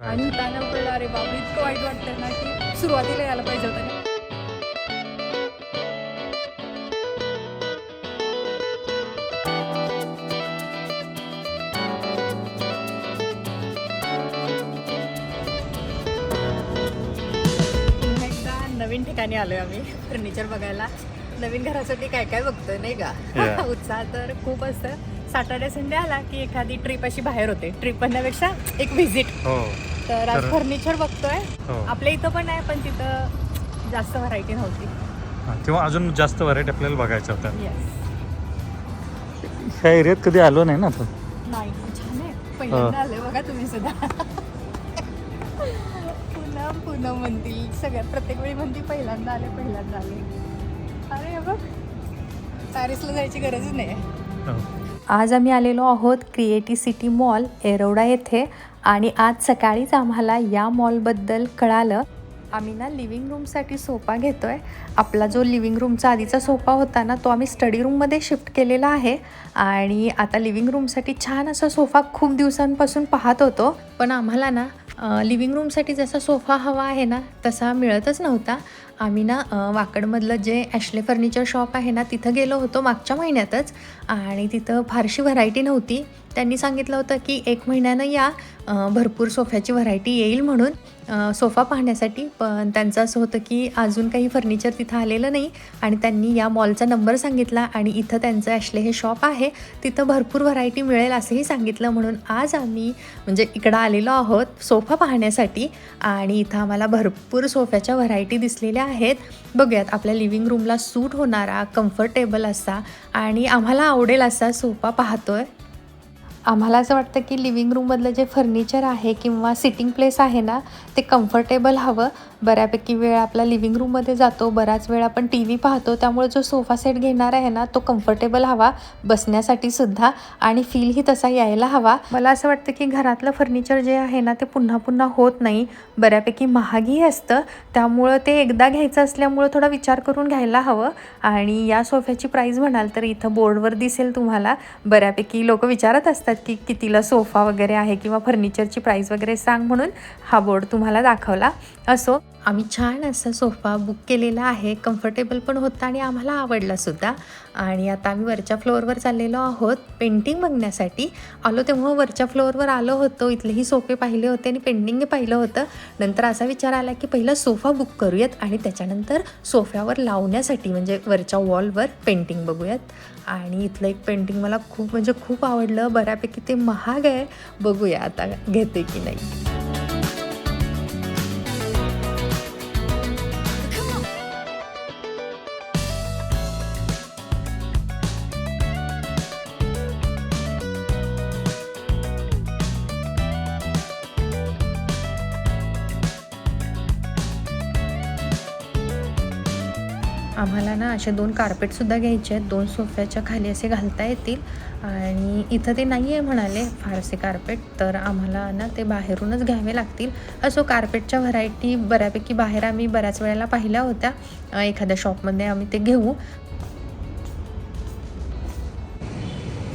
आणि त्यानं कळलं अरे बाबा इतकं वाईट वाटतं ना की सुरुवातीला यायला पाहिजे होतं. नवीन ठिकाणी आलोय आम्ही फर्निचर बघायला. नवीन घरासाठी काय काय बघतोय नाही का? Yeah. उत्साह तर खूप असतं. सॅटर्डे संडे आला की एखादी ट्रिप अशी बाहेर होते. ट्रिप म्हणण्यापेक्षा एक व्हिजिट तर आज तर- फर्निचर बघतोय. हो. आपल्या इथं पण आहे पण तिथं जास्त व्हरायटी नव्हती. हा, तेव्हा अजून जास्त व्हरायटी आपल्याला बघायच्या होत्या येस ह्या एरियात कधी आलो नाही ना आपण? नाही छान आहे. पहिल्यांदा आले बघा तुम्ही सुद्धा. पुन्हा पुन्हा म्हणतील सगळ्यात. प्रत्येक वेळी म्हणतील पहिल्यांदा आले पहिल्यांदा आले. अरे हे बघ. पॅरिसला जायची गरजच नाही. हो. आज आम्ही आलेलो आहोत क्रिएटी सिटी मॉल एरोडा येथे. आणि आज सकाळीच आम्हाला या मॉलबद्दल कळालं. आम्ही ना लिव्हिंग रूमसाठी सोफा आहे आपला जो लिव्हिंग रूमचा आधीचा सोफा होता ना तो आम्ही स्टडी रूममध्ये शिफ्ट केलेला आहे. आणि आता लिव्हिंग रूमसाठी छान असा सोफा खूप दिवसांपासून पाहत होतो. पण आम्हाला ना लिव्हिंग रूमसाठी जसा सोफा हवा आहे ना तसा मिळतच नव्हता. आम्ही ना वाकडमधलं जे ॲशले फर्निचर शॉप आहे ना तिथं गेलो होतो मागच्या महिन्यातच. आणि तिथं फारशी व्हरायटी नव्हती. त्यांनी सांगितलं होतं की एक महिन्यानं या भरपूर सोफ्याची व्हरायटी येईल म्हणून सोफा पाहण्यासाठी. पण त्यांचं असं होतं की अजून काही फर्निचर तिथं आलेलं नाही आणि त्यांनी या मॉलचा नंबर सांगितला आणि इथं त्यांचं ॲशले हे शॉप आहे. तिथं भरपूर व्हरायटी मिळेल असंही सांगितलं म्हणून आज आम्ही म्हणजे इकडं आलेलो आहोत सोफा पाहण्यासाठी आणि इथं आम्हाला भरपूर सोफ्याच्या व्हरायटी दिसलेल्या आहेत. बघूयात आपल्या लिव्हिंग रूमला सूट होणारा कम्फर्टेबल असा आणि आम्हाला आवडेल असा सोफा पाहतोय. आम्हाला असं वाटतं की लिव्हिंग रूममधलं जे फर्निचर आहे किंवा सिटिंग प्लेस आहे ना ते कम्फर्टेबल हवं. बऱ्यापैकी वेळ आपला लिव्हिंग रूममध्ये जातो बराच वेळ आपण टी व्ही पाहतो त्यामुळे जो सोफा सेट घेणार आहे ना तो कम्फर्टेबल हवा बसण्यासाठी सुद्धा आणि फीलही तसा यायला हवा. मला असं वाटतं की घरातलं फर्निचर जे आहे ना ते पुन्हा पुन्हा होत नाही. बऱ्यापैकी महागही असतं. त्यामुळं ते एकदा घ्यायचं असल्यामुळं थोडा विचार करून घ्यायला हवं. आणि या सोफ्याची प्राईस म्हणाल तर इथं बोर्डवर दिसेल तुम्हाला. बऱ्यापैकी लोक विचारत असतात की कितीला सोफा वगैरे आहे किंवा फर्निचरची प्राईस वगैरे सांग म्हणून. हा बोर्ड तुम्हाला दाखवला असो. आम्ही छान असा सोफा बुक केलेला आहे. कम्फर्टेबल पण होता आणि आम्हाला आवडलासुद्धा आणि आता आम्ही वरच्या फ्लोअरवर चाललेलो आहोत पेंटिंग बघण्यासाठी. आलो तेव्हा वरच्या फ्लोअरवर आलो होतो. इथलेही सोफे पाहिले होते आणि पेंटिंग पाहिलं होतं. नंतर असा विचार आला की पहिला सोफा बुक करूयात आणि त्याच्यानंतर सोफ्यावर लावण्यासाठी म्हणजे वरच्या वॉलवर पेंटिंग बघूयात. आणि इथलं एक पेंटिंग मला खूप म्हणजे खूप आवडलं. बऱ्यापैकी ते महाग आहे. बघूया आता घेते की नाही. ना असे दोन कार्पेटसुद्धा घ्यायचे आहेत. दोन सोफ्याच्या खाली असे घालता येतील. आणि इथं ते नाही आहे म्हणाले फारसे कार्पेट तर आम्हाला ना ते बाहेरूनच घ्यावे लागतील. असो कार्पेटच्या व्हरायटी बऱ्यापैकी बाहेर आम्ही बऱ्याच वेळेला पाहिल्या होत्या. एखाद्या शॉपमध्ये आम्ही ते घेऊ.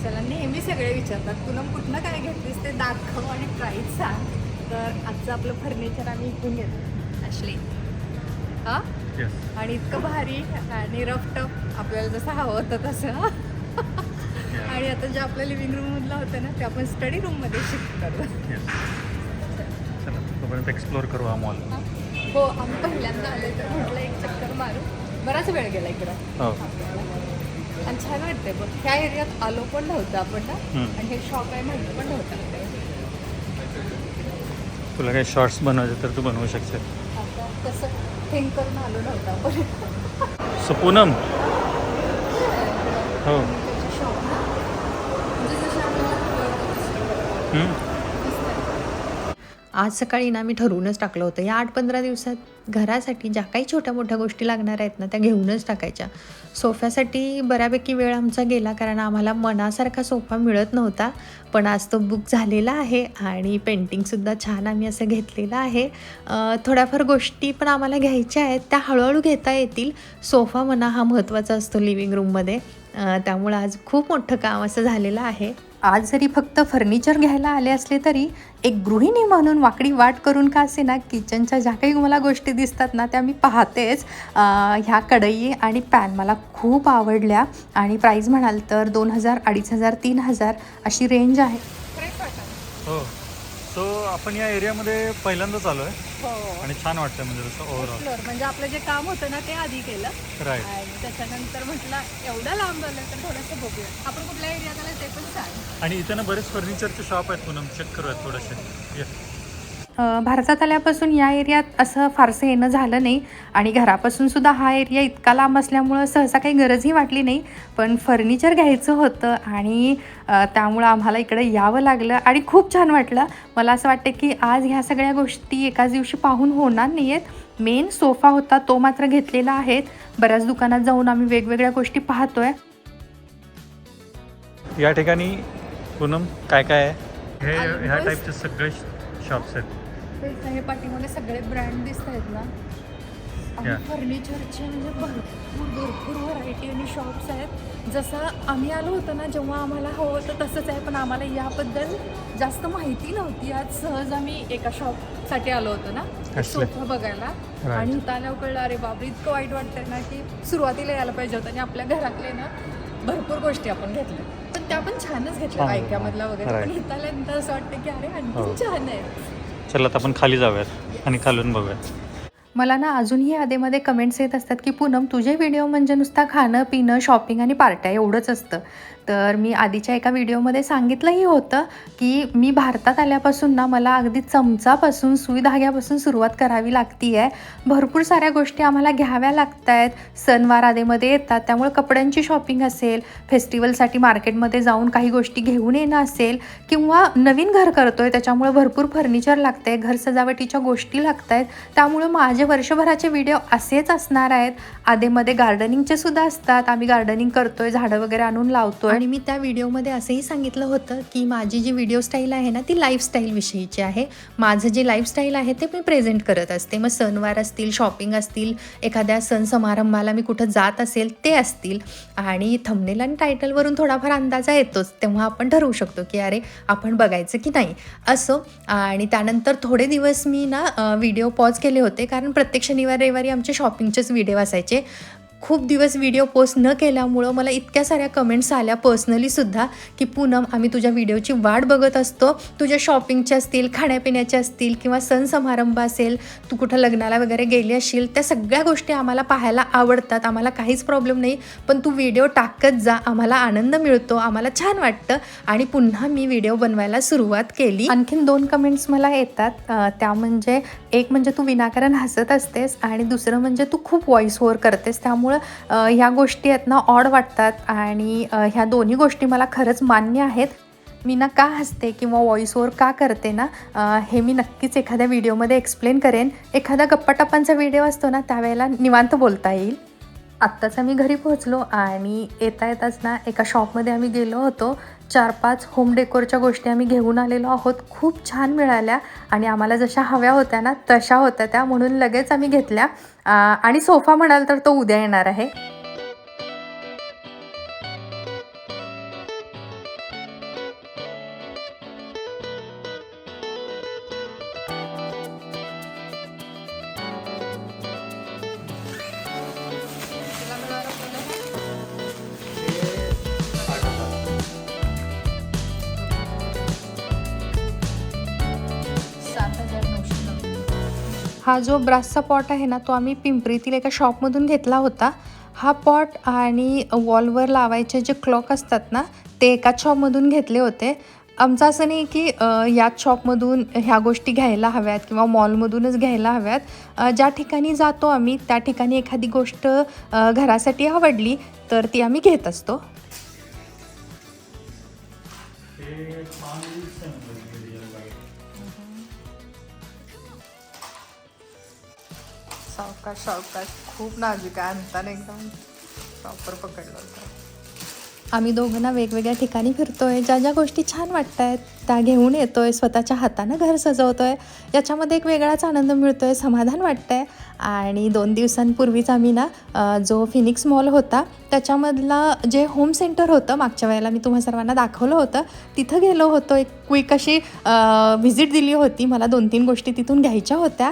चला नेहमी सगळे विचारतात तुला कुठनं काय घेतलीस ते दाखव आणि प्राईस सांग. तर आजचं आपलं फर्निचर आम्ही इथून घेतो. असले हां? Yes. आणि इतकं भारी आणि रफ टफ आपल्याला जसं हवं होतं तसं. आणि आता जे आपलं लिव्हिंग रूममधलं होतं ना ते आपण स्टडी रूममध्ये शिफ्ट करू. Yes. चला तोपर्यंत एक्सप्लोअर करू हा मॉल हो. आम्ही पहिल्यांदा आले तर म्हटलं एक चक्कर मारू. बराच वेळ गेला इकडं. हो. आणि छान वाटतंय बघ. ह्या एरियात आलो पण नव्हतं आपण ना. हम्म. आणि हे शॉप आहे माहिती पण नव्हतं आपल्याला. तुला काही शॉर्ट्स बनवायचे तर तू बनवू शकते आता तसं थिंक करून आलो नव्हतं आपण. सो पूनम हो आज सकाळी ना मी ठरवूनच टाकलं होतं. या आठ पंधरा दिवसात घरासाठी ज्या काही छोट्या मोठ्या गोष्टी लागणार आहेत ना त्या घेऊनच टाकायच्या. सोफ्यासाठी बऱ्यापैकी वेळ आमचा गेला कारण आम्हाला मनासारखा सोफा मिळत नव्हता. पण आज तो बुक झालेला आहे आणि पेंटिंगसुद्धा छान आम्ही असं घेतलेलं आहे. थोड्याफार गोष्टी पण आम्हाला घ्यायच्या आहेत. त्या हळूहळू घेता येतील. सोफा म्हणा हा महत्त्वाचा असतो लिव्हिंग रूममध्ये त्यामुळं आज खूप मोठं काम असं झालेलं आहे. आज जरी फक्त फर्निचर घ्यायला आले असले तरी एक गृहिणी म्हणून वाकडी वाट करून का असे ना किचनच्या ज्या काही मला गोष्टी दिसतात ना त्या मी पाहतेच. ह्या कढई आणि पॅन मला खूप आवडल्या आणि प्राईज म्हणाल तर दोन हजार अडीच हजार तीन हजार अशी रेंज आहे. हो. सो आपण या एरियामध्ये पहिल्यांदाच आलो आहे हो. आणि छान वाटतं म्हणजे तसं ओव्हरऑल. म्हणजे आपलं जे काम होतं ना ते आधी केलं. राईट आणि त्याच्यानंतर म्हटलं एवढं लांब आलं तर थोडंसं बघूया. आपण कुठल्या एरियात आलं ते पण सांग. आणि इथे ना बरेच फर्निचरचे शॉप आहेत पूनम. चेक करूयात थोडेसे. ये अ, भारतात आल्यापासून या एरियात असं फारसं येणं झालं नाही आणि घरापासून सुद्धा हा एरिया इतका लांब असल्यामुळं सहसा काही गरजही वाटली नाही. पण फर्निचर घ्यायचं होतं आणि त्यामुळं आम्हाला इकडे यावं लागलं आणि खूप छान वाटलं. मला असं वाटतं की आज ह्या सगळ्या गोष्टी एकाच दिवशी पाहून होणार नाही आहेत मेन सोफा होता तो मात्र घेतलेला आहे. बऱ्याच दुकानात जाऊन आम्ही वेगवेगळ्या गोष्टी पाहतोय. या ठिकाणी पूनम काय काय आहे? हे ह्या टाईपचे सगळे शॉप्स आहेत. तेच ना, हे पाठीमध्ये सगळे ब्रँड दिसत आहेत ना आणि. फर्निचरचे म्हणजे भरपूर भरपूर व्हरायटी आणि शॉप्स आहेत जसं आम्ही आलो होतो ना जेव्हा आम्हाला हवं होतं तसंच आहे पण आम्हाला याबद्दल जास्त माहिती नव्हती आज सहज आम्ही एका शॉपसाठी आलो होतो ना. सोफा बघायला. आणि इथं आल्यावर कळलं अरे बापरे इतकं वाईट वाटतंय ना की सुरुवातीला यायला पाहिजे होतं आणि आपल्या घरातले ना भरपूर गोष्टी आपण घेतल्या पण त्या पण छानच घेतल्या छान. ऐक्यामधला वगैरे पण Right. इथं आल्यानंतर असं वाटतं की अरे हो. आणखी छान आहे चला आता आपण खाली जाऊयात आणि खालून बघूयात. मला ना अजूनही आधेमध्ये कमेंट्स येत असतात की पूनम तुझे व्हिडिओ म्हणजे नुसता खाणं पिणं शॉपिंग आणि पार्ट्या एवढंच असतं. तर मी आधीच्या एका व्हिडिओमध्ये सांगितलंही होतं की मी भारतात आल्यापासून ना मला अगदी चमचापासून सुई धाग्यापासून सुरुवात करावी लागती आहे भरपूर साऱ्या गोष्टी आम्हाला घ्याव्या लागत आहेत सणवार आधेमध्ये येतात त्यामुळे कपड्यांची शॉपिंग असेल फेस्टिवलसाठी मार्केटमध्ये जाऊन काही गोष्टी घेऊन येणं असेल किंवा नवीन घर करतो आहे त्याच्यामुळे भरपूर फर्निचर लागतंय घर सजावटीच्या गोष्टी लागत आहेत त्यामुळे माझे वर्षभराचे व्हिडिओ असेच असणार आहेत. आधेमध्ये गार्डनिंगचे सुद्धा असतात. आम्ही गार्डनिंग करतोय झाडं वगैरे आणून लावतो आणि मी त्या व्हिडिओमध्ये असंही सांगितलं होतं की माझी जी व्हिडिओ स्टाईल आहे ना ती लाईफस्टाईल विषयीची आहे. माझं जे लाईफस्टाईल आहे ते मी प्रेझेंट करत असते. मग सणवार असतील शॉपिंग असतील एखाद्या सण समारंभाला मी कुठं जात असेल ते असतील. आणि थंबनेल आणि टायटलवरून थोडाफार अंदाजा येतोच तेव्हा आपण ठरवू शकतो की अरे आपण बघायचं की नाही. असं. आणि त्यानंतर थोडे दिवस मी ना व्हिडिओ पॉज केले होते. कारण प्रत्येक शनिवार रविवारी आमचे शॉपिंगचेच व्हिडिओ असायचे. खूप दिवस व्हिडिओ पोस्ट न केल्यामुळं मला इतक्या साऱ्या कमेंट्स आल्या पर्सनलीसुद्धा की पूनम आम्ही तुझ्या व्हिडिओची वाट बघत असतो. तुझ्या शॉपिंगच्या असतील खाण्यापिण्याच्या असतील किंवा सण समारंभ असेल तू कुठं लग्नाला वगैरे गेली असशील त्या सगळ्या गोष्टी आम्हाला पाहायला आवडतात. आम्हाला काहीच प्रॉब्लेम नाही पण तू व्हिडिओ टाकत जा. आम्हाला आनंद मिळतो आम्हाला छान वाटतं. आणि पुन्हा मी व्हिडिओ बनवायला सुरुवात केली. आणखीन दोन कमेंट्स मला येतात. त्या म्हणजे एक म्हणजे तू विनाकारण हसत असतेस आणि दुसरं म्हणजे तू खूप व्हॉइस ओव्हर करतेस. त्यामुळे त्यामुळं ह्या गोष्टी आहेत ना ऑड वाटतात आणि ह्या दोन्ही गोष्टी मला खरंच मान्य आहेत. मी ना का हसते किंवा व्हॉइस ओवर का करते ना हे मी नक्कीच एखाद्या व्हिडिओमध्ये एक्सप्लेन करेन. एखादा गप्पाटप्पांचा व्हिडिओ असतो ना त्यावेळेला निवांत बोलता येईल. आत्ताच आम्ही घरी पोहोचलो आणि येता येताच ना एका शॉपमध्ये आम्ही गेलो होतो. चार पाच होम डेकोरच्या गोष्टी आम्ही घेऊन आलेलो आहोत. खूप छान मिळाल्या आणि आम्हाला जशा हव्या होत्या ना तशा होत्या. त्या म्हणून लगेच आम्ही घेतल्या. आणि सोफा म्हणाल तर तो उद्या येणार आहे. हा जो ब्रासचा पॉट आहे ना तो आम्ही पिंपरीतील एका शॉपमधून घेतला होता. हा पॉट आणि वॉलवर लावायचे जे क्लॉक असतात ना ते एकाच शॉपमधून घेतले होते. आमचं असं नाही की याच शॉपमधून ह्या गोष्टी घ्यायला हव्यात किंवा मॉलमधूनच घ्यायला हव्यात. ज्या ठिकाणी जातो आम्ही त्या ठिकाणी एखादी गोष्ट घरासाठी आवडली तर ती आम्ही घेत असतो. सावकाश सावकाश. खूप नाजूक आहे अंताने एकदम. प्रॉपर पकडलं होतं. आम्ही दोघांना वेगवेगळ्या ठिकाणी फिरतोय. ज्या ज्या गोष्टी छान वाटत आहेत त्या घेऊन येतो आहे स्वतःच्या हातानं घर सजवतो आहे याच्यामध्ये एक वेगळाच आनंद मिळतो आहे समाधान वाटतं आहे आणि दोन दिवसांपूर्वीच आम्ही ना जो फिनिक्स मॉल होता त्याच्यामधला जे होम सेंटर होतं मागच्या वेळेला मी तुम्हा सर्वांना दाखवलं होतं तिथं गेलो होतो. एक क्विक अशी व्हिजिट दिली होती. मला दोन तीन गोष्टी तिथून घ्यायच्या होत्या.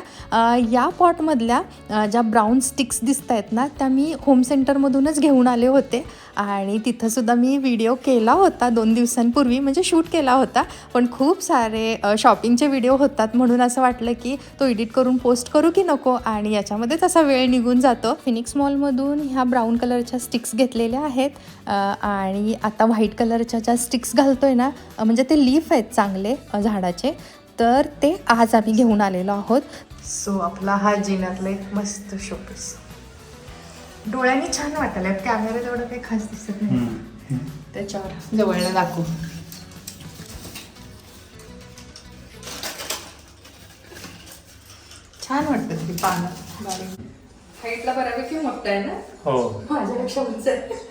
या पॉटमधल्या ज्या ब्राऊन स्टिक्स दिसत आहेत ना त्या मी होम सेंटरमधूनच घेऊन आले होते. आणि तिथंसुद्धा मी व्हिडिओ केला होता दोन दिवसांपूर्वी म्हणजे शूट केला होता. पण खूप सारे शॉपिंगचे व्हिडिओ होतात म्हणून असं वाटलं की तो एडिट करून पोस्ट करू की नको? आणि याच्यामध्येच असा वेळ निघून जातो. फिनिक्स मॉलमधून ह्या ब्राऊन कलरच्या स्टिक्स घेतलेल्या आहेत. आणि आता व्हाईट कलरच्या ज्या स्टिक्स घालतोय ना अ, म्हणजे ते लीफ आहेत चांगले झाडाचे. तर ते आज आम्ही घेऊन आलेलो आहोत. सो आपला हा जिन्यातला एक मस्त शोपीस डोळ्यांनी छान वाटायला कॅमेरा तेवढं काही खास दिसत नाही. त्याच्यावर जवळनं दाखवू. छान वाटतं ती पानं हाईटला बऱ्यापैकी मोठं आहे ना? हो. माझ्यापेक्षा उंच आहे.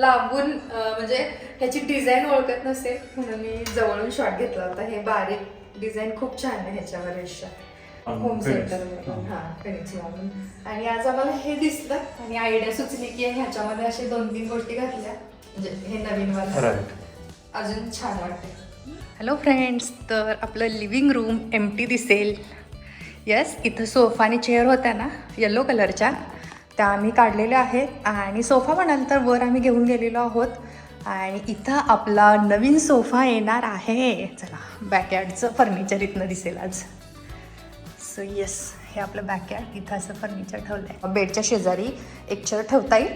लांबून म्हणजे ह्याची डिझाईन ओळखत नसेल म्हणून मी जवळून शॉट घेतला होता. हे बारीक डिझाईन खूप छान आहे ह्याच्यावर रेषा हं, होम. सेंटर हं. फिनिक्स आणि आज आम्हाला हे दिसलं. आणि आयडिया सुचली की ह्याच्यामध्ये असे दोन तीन गोष्टी घातल्या. म्हणजे हे नवीन वाला. अजून छान वाटते हॅलो फ्रेंड्स तर आपलं लिव्हिंग रूम एम टी दिसेल. येस इथं सोफा आणि चेअर होत्या ना येलो कलरच्या त्या आम्ही काढलेल्या आहेत आणि सोफा म्हणाल तर वर आम्ही घेऊन गेलेलो आहोत. आणि इथं आपला नवीन सोफा येणार आहे. चला बॅकयार्डचं फर्निचर इथनं दिसेल आज. सो येस हे आपलं बॅकयार्ड इथं असं फर्निचर ठेवलं आहे बेडच्या शेजारी एक चेअर ठेवता येईल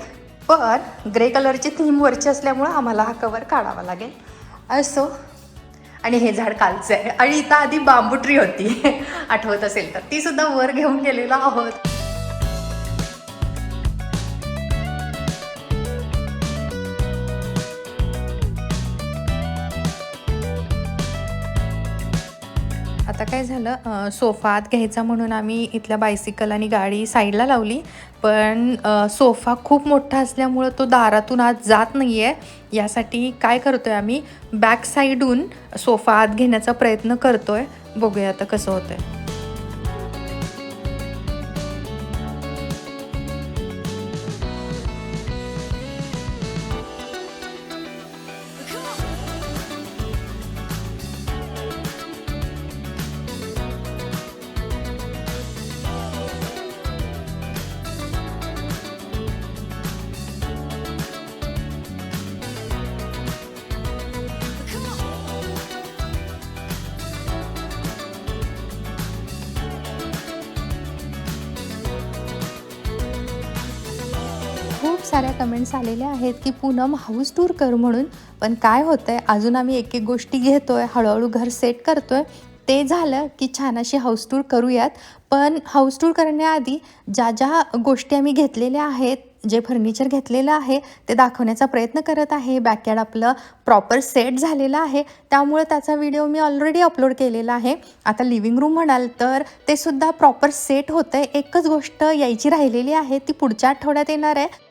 पण ग्रे कलरची थीम वरची असल्यामुळं आम्हाला हा कवर काढावा लागेल. असो आणि हे झाड कालचं आहे. आणि इथं आधी बांबू ट्री होती. आठवत असेल तर. ती सुद्धा वर घेऊन गेलेलो आहोत. काय झालं सोफा आत घ्यायचा म्हणून आम्ही इथल्या बायसिकल आणि गाडी साईडला लावली. पण सोफा खूप मोठा असल्यामुळं तो दारातून आत जात नाही आहे यासाठी काय करतो आहे आम्ही बॅक साईडहून सोफा आत घेण्याचा प्रयत्न करतो आहे बघूया आता कसं होतं आहे साऱ्या कमेंट्स आलेल्या आहेत की पूनम हाऊस टूर कर म्हणून. पण काय होतं आहे अजून आम्ही एक एक गोष्टी घेतो आहे हळूहळू घर सेट करतो आहे ते झालं की छान अशी हाऊस टूर करूयात. पण हाऊस टूर करण्याआधी ज्या ज्या गोष्टी आम्ही घेतलेल्या आहेत जे फर्निचर घेतलेलं आहे ते दाखवण्याचा प्रयत्न करत आहे. बॅकयार्ड आपलं प्रॉपर सेट झालेलं आहे. त्यामुळे त्याचा व्हिडिओ मी ऑलरेडी अपलोड केलेला आहे. आता लिव्हिंग रूम म्हणाल तर ते सुद्धा प्रॉपर सेट होतं आहे एकच गोष्ट यायची राहिलेली आहे ती पुढच्या आठवड्यात येणार आहे.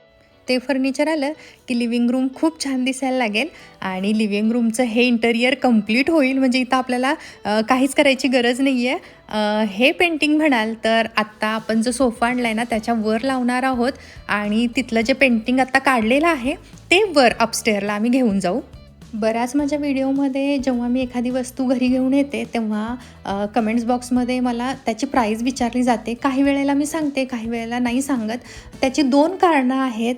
ते फर्निचर आलं की लिव्हिंग रूम खूप छान दिसायला लागेल आणि लिव्हिंग रूमचं हे इंटेरियर कंप्लीट होईल. म्हणजे इथं आपल्याला काहीच करायची गरज नाही आहे हे पेंटिंग म्हणाल तर आत्ता आपण जो सोफा आणला आहे ना त्याच्या वर लावणार आहोत. आणि तिथलं जे पेंटिंग आत्ता काढलेलं आहे ते वर अपस्टेअरला आम्ही घेऊन जाऊ. बऱ्याच माझ्या व्हिडिओमध्ये जेव्हा मी एखादी वस्तू घरी घेऊन येते तेव्हा कमेंट्स बॉक्समध्ये मला त्याची प्राईज विचारली जाते. काही वेळेला मी सांगते काही वेळेला नाही सांगत. त्याची दोन कारणं आहेत.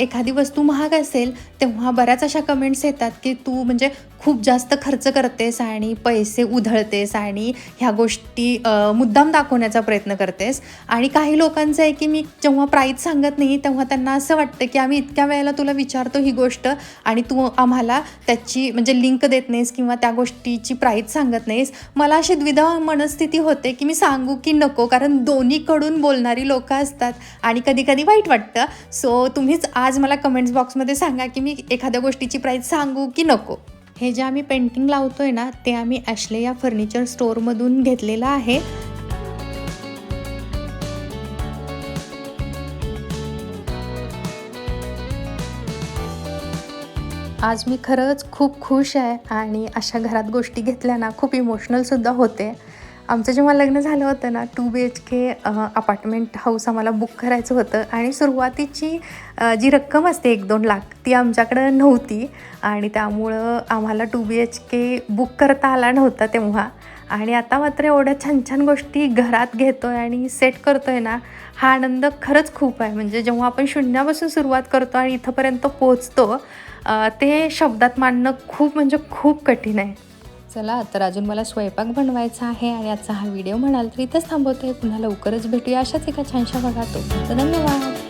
एखादी वस्तू महाग असेल तेव्हा बऱ्याच अशा कमेंट्स येतात की तू म्हणजे खूप जास्त खर्च करतेस आणि पैसे उधळतेस आणि ह्या गोष्टी मुद्दाम दाखवण्याचा प्रयत्न करतेस. आणि काही लोकांचं आहे की मी जेव्हा प्राईज सांगत नाही तेव्हा त्यांना असं वाटतं की आम्ही इतक्या वेळेला तुला विचारतो ही गोष्ट आणि तू आम्हाला त्याची म्हणजे लिंक देत नाहीस किंवा त्या गोष्टीची प्राईज सांगत नाहीस. मला अशी द्विधा मनस्थिती होते की मी सांगू की नको कारण दोन्हीकडून बोलणारी लोकं असतात आणि कधी कधी वाईट वाटतं. सो तुम्हीच आज मला कमेंट्स बॉक्समध्ये सांगा की मी एखाद्या गोष्टीची प्राईज सांगू की नको. हे जे आम्ही पेंटिंग लावतो आहे ना ते आम्ही ॲशले या फर्निचर स्टोअरमधून घेतलेलं आहे. आज मी खरंच खूप खुश आहे आणि अशा घरात गोष्टी घेतल्या ना खूप इमोशनलसुद्धा होते. आमचं जेव्हा लग्न झालं होतं ना two B H K apartment house आम्हाला बुक करायचं होतं आणि सुरुवातीची जी रक्कम असते एक दोन लाख ती आमच्याकडं नव्हती. आणि त्यामुळं आम्हाला two B H K book करता आला नव्हता तेव्हा. आणि आता मात्र एवढ्या छान छान गोष्टी घरात घेतो आहे आणि सेट करतो आहे ना हा आनंद खरंच खूप आहे. म्हणजे जेव्हा आपण शून्यापासून सुरुवात करतो आणि इथंपर्यंत पोचतो ते शब्दात मांडणं खूप म्हणजे खूप कठीण आहे. चला तर अजून मला स्वयंपाक बनवायचा आहे आणि आजचा हा व्हिडिओ म्हणाल तर इथंच थांबवतोय. पुन्हा लवकरच भेटूया अशाच एका छानशा भागात. तर धन्यवाद.